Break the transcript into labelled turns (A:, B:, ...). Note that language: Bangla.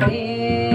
A: money.